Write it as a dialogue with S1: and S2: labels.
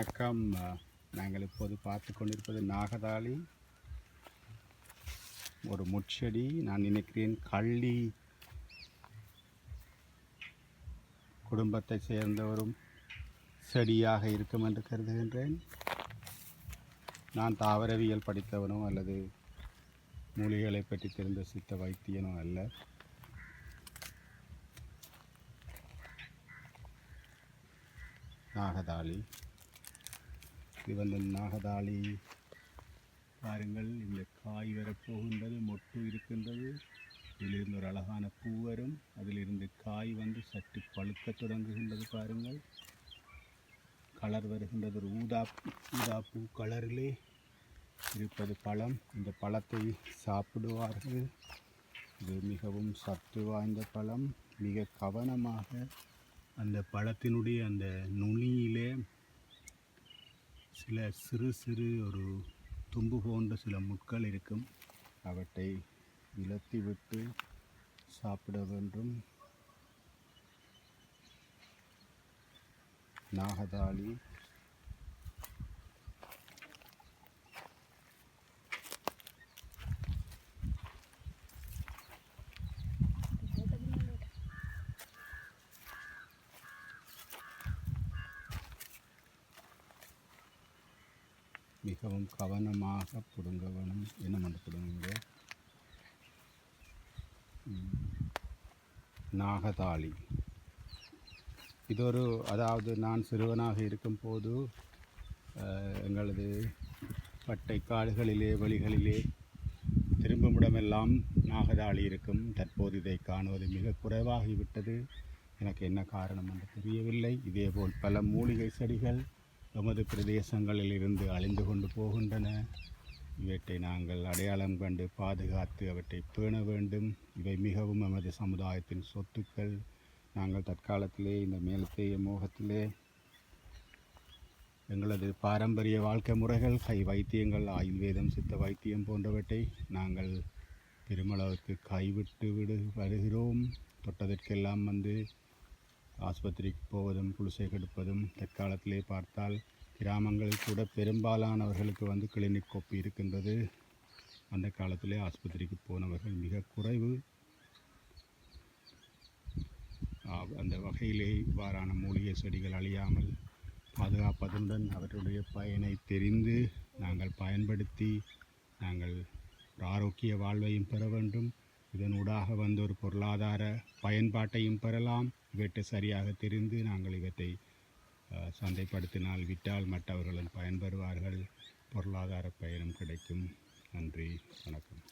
S1: வணக்கம். நாங்கள் இப்போது பார்த்து கொண்டிருப்பது நாகதாளி. ஒரு முட்செடி நான் நினைக்கிறேன் கள்ளி குடும்பத்தை சேர்ந்த ஒரு செடியாக இருக்கும் என்று கருதுகின்றேன். நான் தாவரவியல் படித்தவனோ அல்லது மூலிகளை பற்றி தெரிந்த சித்த வைத்தியனோ அல்ல. நாகதாளி. இது வந்து நாகதாளி. பாருங்கள் இந்த காய் வரப்போகின்றது மொட்டு இருக்கின்றது. இதிலிருந்து ஒரு அழகான பூ வரும். அதிலிருந்து காய் வந்து சற்று பழுக்க தொடங்குகின்றது பாருங்கள். கலர் வருகின்றது ஒரு ஊதா ஊதா பூ கலரிலே இருப்பது பழம். இந்த பழத்தை சாப்பிடுவார்கள். இது மிகவும் சத்து வாய்ந்த பழம். மிக கவனமாக அந்த பழத்தினுடைய அந்த நுனியிலே சில சிறு சிறு ஒரு தும்பு போன்ற சில முட்கள் இருக்கும். அவற்றை இழத்திவிட்டு சாப்பிட வேண்டும். நாகதாளி மிகவும் கவனமாக பிடுங்க வேணும் என்ன பண்ண பிடுங்குங்க நாகதாளி. இது ஒரு அதாவது நான் சிறுவனாக இருக்கும்போது எங்களது பட்டை காடுகளிலே வழிகளிலே திரும்பும் இடமெல்லாம் நாகதாளி இருக்கும். தற்போது இதை காணுவது மிக குறைவாகிவிட்டது. எனக்கு என்ன காரணம் என்று தெரியவில்லை. இதேபோல் பல மூலிகை செடிகள் எமது பிரதேசங்களில் இருந்து அழிந்து கொண்டு போகின்றன. இவற்றை நாங்கள் அடையாளம் கண்டு பாதுகாத்து அவற்றை பேண வேண்டும். இவை மிகவும் எமது சமுதாயத்தின் சொத்துக்கள். நாங்கள் தற்காலத்திலே இந்த மேலத்தேய மோகத்திலே எங்களது பாரம்பரிய வாழ்க்கை முறைகள் கை வைத்தியங்கள் ஆயுர்வேதம் சித்த வைத்தியம் போன்றவற்றை நாங்கள் பெருமளவுக்கு கைவிட்டு விடு வருகிறோம். தொட்டதற்கெல்லாம் வந்து ஆஸ்பத்திரிக்கு போவதும் குளிசை கெடுப்பதும் தற்காலத்திலே பார்த்தால் கிராமங்களில் கூட பெரும்பாலானவர்களுக்கு வந்து கிளினிக் கோப்பி இருக்கின்றது. அந்த காலத்திலே ஆஸ்பத்திரிக்கு போனவர்கள் மிக குறைவு. அந்த வகையிலே இவ்வாறான மூலிகை செடிகள் அழியாமல் பாதுகாப்பதுடன் அவற்றுடைய பயனை தெரிந்து நாங்கள் பயன்படுத்தி நாங்கள் ஒரு ஆரோக்கிய வாழ்வையும் பெற வேண்டும். இதனூடாக வந்து ஒரு பொருளாதார பயன்பாட்டையும் பெறலாம். இவற்றை சரியாக தெரிந்து நாங்கள் இவற்றை சந்தைப்படுத்தினால் விட்டால் மற்றவர்களும் பயன்பெறுவார்கள். பொருளாதார பயனும் கிடைக்கும். நன்றி. வணக்கம்.